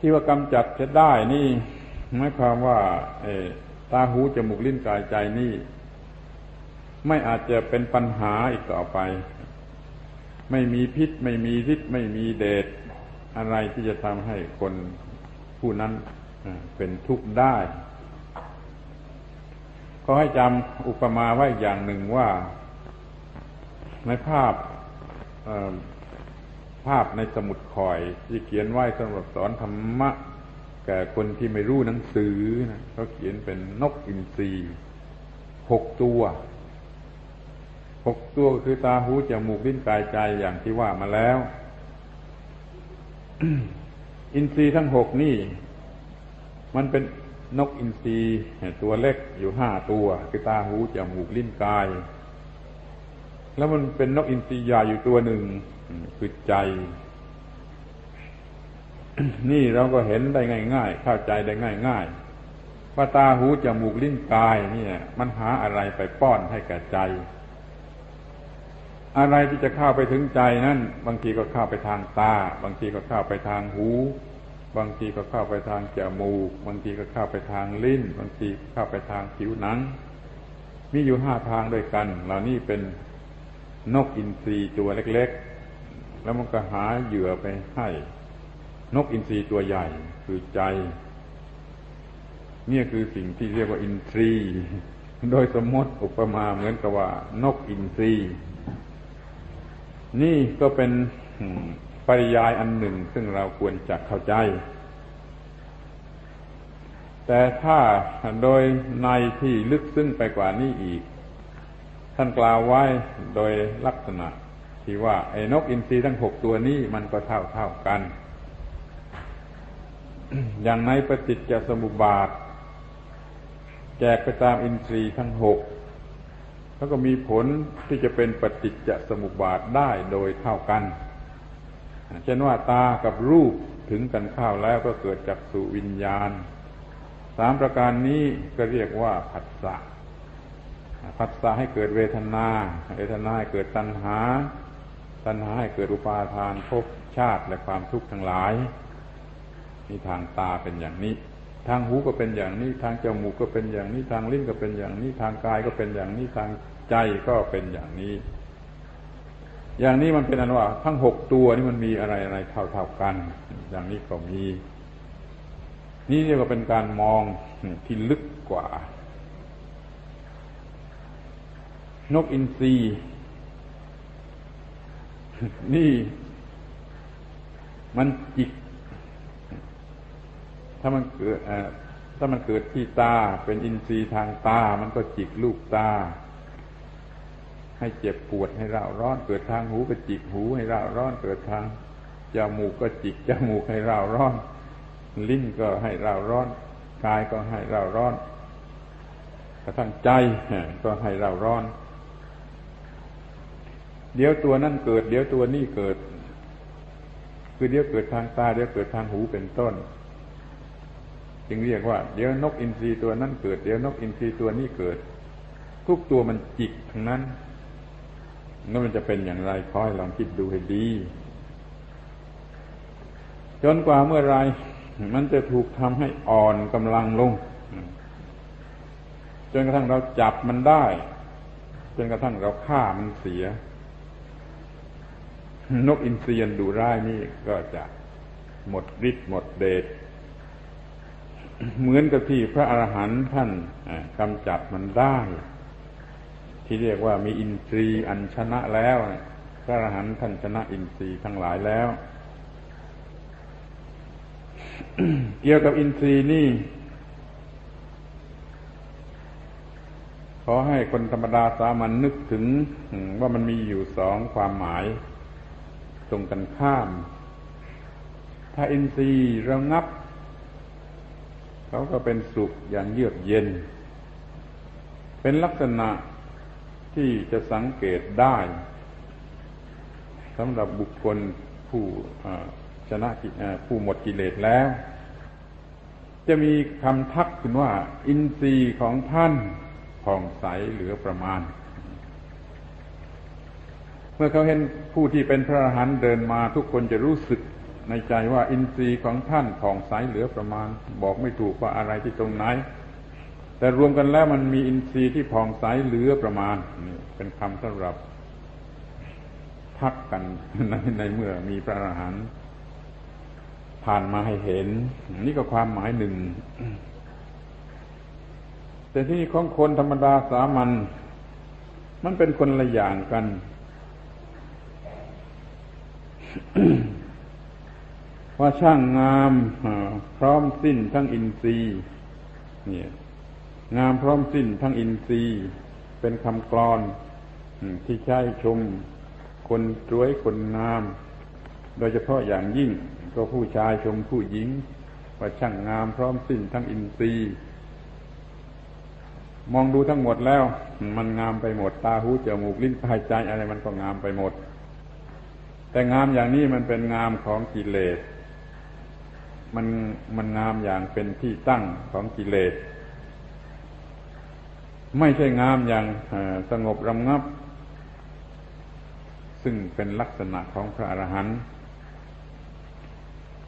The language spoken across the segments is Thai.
ที่ว่ากำจัดจะได้นี่หมายความว่าตาหูจมูกลิ้นกายใจนี่ ไม่อาจจะเป็นปัญหาอีกต่อไป ไม่มีพิษ ไม่มีฤทธิ์ไม่มีเดชอะไรที่จะทำให้คนผู้นั้นเป็นทุกข์ได้ก็ให้จำอุปมาไว้อย่างหนึ่งว่า ในภาพ ภาพในสมุดข่อย ที่เขียนไว้สำหรับสอนธรรมะ แก่คนที่ไม่รู้หนังสือนะเขาเขียนเป็นนกอินทรีหกตัวหกตัวคือตาหูจมูกลิ้นกายใจอย่างที่ว่ามาแล้ว อินทรีทั้งหกนี่ มันเป็นนกอินทรีตัวเล็กอยู่ห้าตัว คือตาหูจมูกลิ้นกาย แล้วมันเป็นนกอินทรีใหญ่อยู่ตัวหนึ่งคือใจ นี่เราก็เห็นได้ง่าย ๆ เข้าใจได้ง่ายๆว่าตาหูจมูกลิ้นกายเนี่ย มันหาอะไรไปป้อนให้แก่ใจ อะไรที่จะเข้าไปถึงใจนั้นบางทีก็เข้าไปทางตา บางทีก็เข้าไปทางหู บางทีก็เข้าไปทางจมูก บางทีก็เข้าไปทางลิ้น บางทีเข้าไปทางผิวหนังมีอยู่ห้าทางด้วยกัน เหล่านี้เป็น นกอินทรีตัวเล็ก ๆ แล้วมันก็หาเหยื่อไปให้ นกอินทรีตัวใหญ่คือใจนี่คือสิ่งที่เรียกว่าอินทรี โดยสมมติอุปมาเหมือนกับว่า นกอินทรี นี่ก็เป็นปริยายอันหนึ่งซึ่งเราควรจะเข้าใจ แต่ถ้าโดยในที่ลึกซึ้งไปกว่านี้อีก ท่านกล่าวไว้โดยลักษณะ ที่ว่าไอ้นกอินทรีทั้งหกตัวนี้มันก็เท่าเท่ากัน อย่างในปฏิจจสมุปบาท แจกไปตามอินทรีทั้งหกแล้วก็มีผลที่จะเป็นปฏิจจสมุปบาทได้โดยเท่ากันเช่นว่าตากับรูปถึงกันข้าวแล้วก็เกิดจากสุวิญญาณ สามประการนี้ก็เรียกว่าผัสสะ ผัสสะให้เกิดเวทนา เวทนาให้เกิดตัณหา ตัณหาให้เกิดอุปาทานภพชาติและความทุกข์ทั้งหลายนี่ทางตาเป็นอย่างนี้ ทางหูก็เป็นอย่างนี้ ทางจมูกก็เป็นอย่างนี้ ทางลิ้นก็เป็นอย่างนี้ ทางกายก็เป็นอย่างนี้ ทางใจก็เป็นอย่างนี้ อย่างนี้มันเป็นอันว่า ทั้งหกตัวนี่มันมีอะไรอะไรเท่าเท่ากัน อย่างนี้ก็มี นี่เรียกว่าเป็นการมองที่ลึกกว่า นกอินทรีนี่มันจิก ถ้ามันเกิดถ้ามันเกิดที่ตาเป็นอินทรีย์ทางตา มันก็จิกลูกตา ให้เจ็บปวดให้เราร้อน เกิดทางหูก็จิกหูให้เราร้อน เกิดทางจมูกก็จิกจมูกให้เราร้อน ลิ้นก็ให้เราร้อน กายก็ให้เราร้อนกระทั่งใจก็ให้เราร้อน เดี๋ยวตัวนั่นเกิด เดี๋ยวตัวนี่เกิด คือเดี๋ยวเกิดทางตาเดี๋ยวเกิดทางหูเป็นต้น จึงเรียกว่า เดี๋ยวนกอินทรีตัวนั้นเกิด เดี๋ยวนกอินทรีตัวนี้เกิด ทุกตัวมันจิกทั้งนั้นนั่นมันจะเป็นอย่างไรคอยลองคิดดูให้ดี จนกว่าเมื่อไรมันจะถูกทำให้อ่อนกำลังลงจนกระทั่งเราจับมันได้ จนกระทั่งเราฆ่ามันเสีย นกอินทรียนดูร้ายนี่ก็จะหมดฤทธิ์หมดเดชเหมือนกับที่พระอรหันต์ท่านกำจัดมันได้ ที่เรียกว่ามีอินทรีย์อันชนะแล้ว พระอรหันต์ท่านชนะอินทรีย์ทั้งหลายแล้ว เกี่ยวกับอินทรีย์นี่ ขอให้คนธรรมดาสามัญนนึกถึงว่ามันมีอยู่สองความหมาย ตรงกันข้าม ถ้าอินทรีย์ระงับ เขาก็เป็นสุขอย่างเยือกเย็น เป็นลักษณะที่จะสังเกตได้สำหรับบุคคลผู้ชนะผู้หมดกิเลสแล้ว จะมีคำทักขึ้นว่า อินทรีย์ของท่านผ่องใสเหลือประมาณ มื่อเขาเห็นผู้ที่เป็นพระอรหันต์เดินมาทุกคนจะรู้สึกในใจว่าอินทรีย์ของท่านผ่องใสเหลือประมาณ บอกไม่ถูกว่าอะไรที่ตรงไหน แต่รวมกันแล้วมันมีอินทรีย์ที่ผ่องใสเหลือประมาณนี่เป็นคำสำหรับ ทักกันในในเมื่อมีพระอรหันต์ผ่านมาให้เห็น นี่ก็ความหมายหนึ่ง แต่ที่ของคนธรรมดาสามัญมันเป็นคนละอย่างกัน ว่าช่างงามพร้อมสิ้นทั้งอินทรีย์เนี่ยงามพร้อมสิ้นทั้งอินทรีย์ เป็นคำกลอนที่ใช้ชม คนสวยคนงาม โดยเฉพาะอย่างยิ่ง ก็ผู้ชายชมผู้หญิง ว่าช่างงามพร้อมสิ้นทั้งอินทรีย์ มองดูทั้งหมดแล้ว มันงามไปหมดตาหูจมูกลิ้นกายใจอะไรมันก็งามไปหมด แต่งามอย่างนี้มันเป็นงามของกิเลส มันมันงามอย่างเป็นที่ตั้งของกิเลส ไม่ใช่งามอย่างสงบรำงับ ซึ่งเป็นลักษณะของพระอรหันต์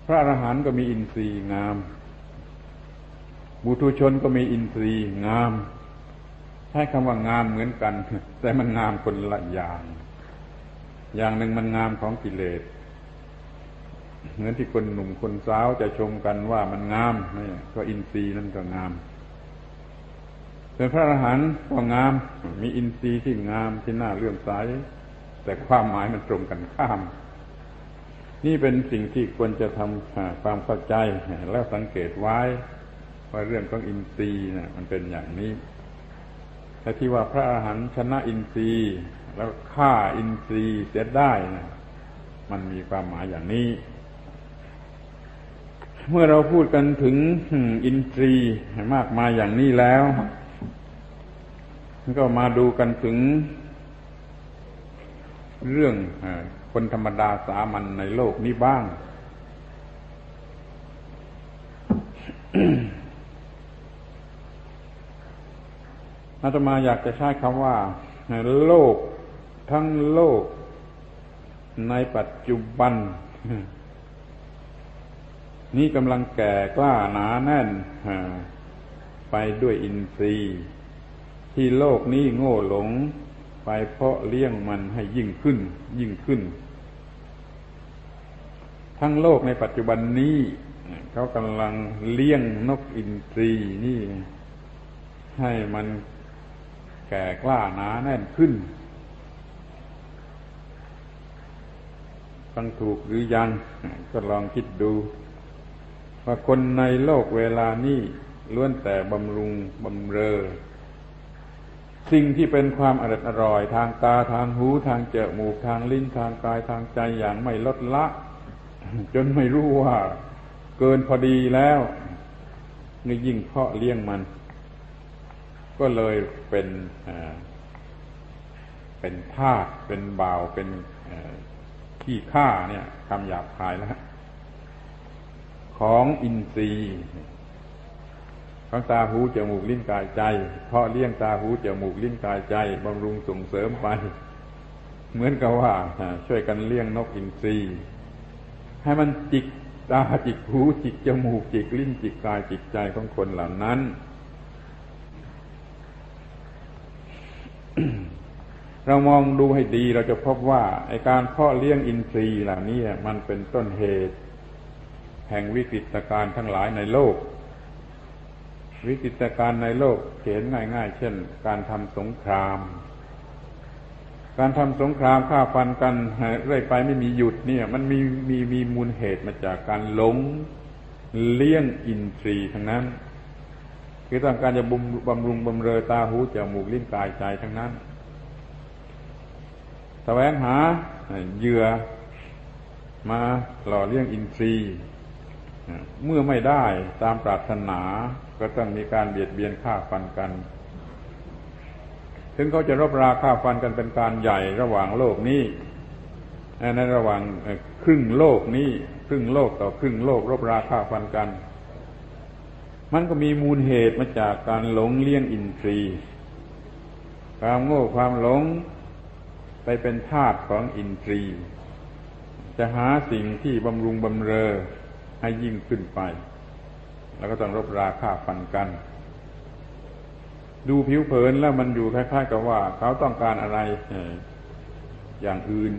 พระอรหันต์ก็มีอินทรีย์งาม บุตุชนก็มีอินทรีย์งาม ใช้คำว่างามเหมือนกัน แต่มันงามคนละอย่าง อย่างหนึ่งมันงามของกิเลส เหมือนที่คนหนุ่มคนสาวจะชมกันว่ามันงามนี่ก็อินทรีย์นั่นก็งามส่วนพระอรหันต์ก็งาม มีอินทรีย์ที่งามที่น่าเลื่อมใสแต่ความหมายมันตรงกันข้าม นี่เป็นสิ่งที่ควรจะทำความเข้าใจแล้วสังเกตไว้ ว่าเรื่องของอินทรีย์นะมันเป็นอย่างนี้ แต่ที่ว่าพระอาหารหันต์ชนะอินทรีย์ แล้วฆ่าอินทรีย์เสียได้นะมันมีความหมายอย่างนี้ เมื่อเราพูดกันถึงอินทรีย์มากมายอย่างนี้แล้ว ก็มาดูกันถึง เรื่องคนธรรมดาสามัญในโลกนี้บ้าง อาตมาอยากจะใช้คำว่า โลกทั้งโลก ในปัจจุบัน นี่กำลังแก่กล้าหนาแน่นไปด้วยอินทรีย์ ที่โลกนี้โง่หลง ไปเพราะเลี้ยงมันให้ยิ่งขึ้น ยิ่งขึ้น ทั้งโลกในปัจจุบันนี้เขากำลังเลี้ยงนกอินทรีนี่ ให้มัน แก่กล้าหนาแน่นขึ้นฟังถูกหรือยัง ก็ลองคิดดู ว่าคนในโลกเวลานี้ล้วนแต่บำรุงบำเรอ สิ่งที่เป็นความอร่อยอร่อย ทางตาทางหูทางเจมูกทางลิ้นทางกายทางใจอย่างไม่ลดละ จนไม่รู้ว่า เกินพอดีแล้วนี่ยิ่งเพาะเลี้ยงมัน ก็เลยเป็นเป็นทาสเป็นบ่าวเป็นขี้ข้าเนี่ยคำหยาบคายแล้วของอินทรีย์ของตาหูจมูกลิ้นกายใจ เพราะเลี้ยงตาหูจมูกลิ้นกายใจบำรุงส่งเสริมไป เหมือนกับว่า ช่วยกันเลี้ยงนกอินทรีย์ให้มันจิกตาจิกหูจิกจมูกจิกลิ้นจิกกายจิกใจของคนเหล่านั้น เรามองดูให้ดีเราจะพบว่าไอการเพาะเลี้ยงอินทรีย์เหล่านี้มันเป็นต้นเหตุ แห่งวิกฤตการณ์ทั้งหลายในโลก วิกฤตการณ์ในโลกเห็นง่าย ๆ เช่น การทำสงคราม การทำสงครามฆ่าฟันกันเรื่อยไปไม่มีหยุดเนี่ย มันมีมีมีมูลเหตุมาจากการหลงเลี้ยงอินทรีย์ทั้งนั้น คือต้องการจะบำรุงบำเรอตาหูจมูกลิ้นกายใจทั้งนั้น แสวงหาเหยื่อมาหล่อเลี้ยงอินทรีย์ เมื่อไม่ได้ตามปรารถนาก็ต้องมีการเบียดเบียนฆ่าฟันกัน ถึงเขาจะรบราฆ่าฟันกันเป็นการใหญ่ระหว่างโลกนี้ในระหว่างครึ่งโลกนี้ครึ่งโลกต่อครึ่งโลก รบราฆ่าฟันกัน มันก็มีมูลเหตุมาจากการหลงเลี้ยงอินทรีย์ ความโง่ความหลง ไปเป็นธาตุของอินทรีย์ จะหาสิ่งที่บำรุงบำเรอให้ยิ่งขึ้นไป แล้วก็ต้องรบราค่าฟันกัน ดูผิวเผินแล้วมันอยู่คล้าย ๆ กับว่า เขาต้องการอะไรอย่างอื่น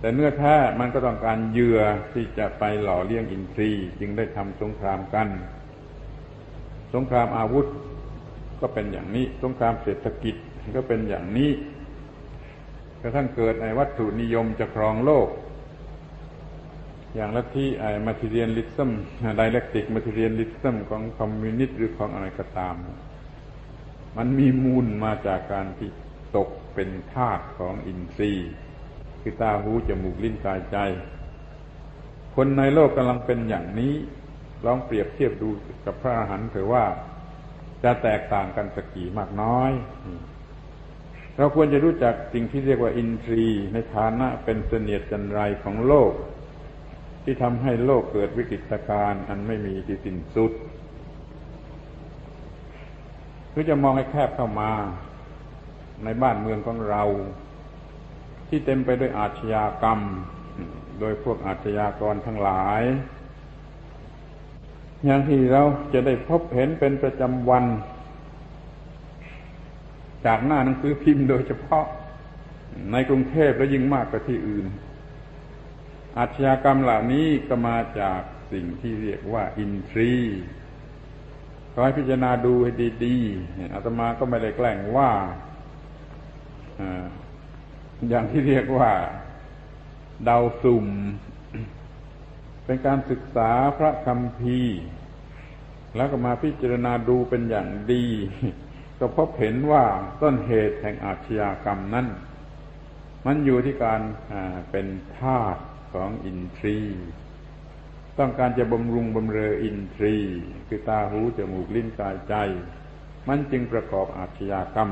แต่เนื้อแท้มันก็ต้องการเหยื่อที่จะไปหล่อเลี้ยงอินทรีย์ จึงได้ทำสงครามกัน สงครามอาวุธก็เป็นอย่างนี้ สงครามเศรษฐกิจก็เป็นอย่างนี้ กระทั่งเกิดในวัตถุนิยมจะครองโลก อย่างลัทธิไอ้มาทเรียนลิซึมไดเรกติกมาทเรียนลิซึมของคอมมิวนิสต์หรือของอะไรก็ตาม มันมีมูลมาจากการที่ตกเป็นทาสของอินทรีย์คือตาหูจมูกลิ้นกายใจ คนในโลกกำลังเป็นอย่างนี้ ลองเปรียบเทียบดูกับพระอรหันต์เถอะว่าจะแตกต่างกันสักกี่มากน้อย เราควรจะรู้จักสิ่งที่เรียกว่าอินทรีย์ ในฐานะเป็นเสนียดจันไรของโลก ที่ทำให้โลกเกิดวิกฤตการณ์อันไม่มีที่สิ้นสุดคือจะมองให้แคบเข้ามาในบ้านเมืองของเรา ที่เต็มไปด้วยอาชญากรรม โดยพวกอาชญากรทั้งหลาย อย่างที่เราจะได้พบเห็นเป็นประจำวัน จากหน้าหนังสือพิมพ์โดยเฉพาะในกรุงเทพและยิ่งมากกว่าที่อื่น อาชญากรรมเหล่านี้ก็มาจากสิ่งที่เรียกว่า อินทรีย์ขอให้พิจารณาดูให้ดีๆอาตมาก็ไม่ได้แกล้งว่าอย่างที่เรียกว่าเดาสุ่ม เป็นการศึกษาพระคำพีแล้วก็มาพิจารณาดูเป็นอย่างดี ก็พบเห็นว่าต้นเหตุแห่งอาชญากรรมนั้น มันอยู่ที่การเป็นธาตุของอินทรีย์ ต้องการจะบำรุงบำเรออินทรีย์ คือตาหูจมูกลิ้นกายใจ มันจึงประกอบอาชญากรรม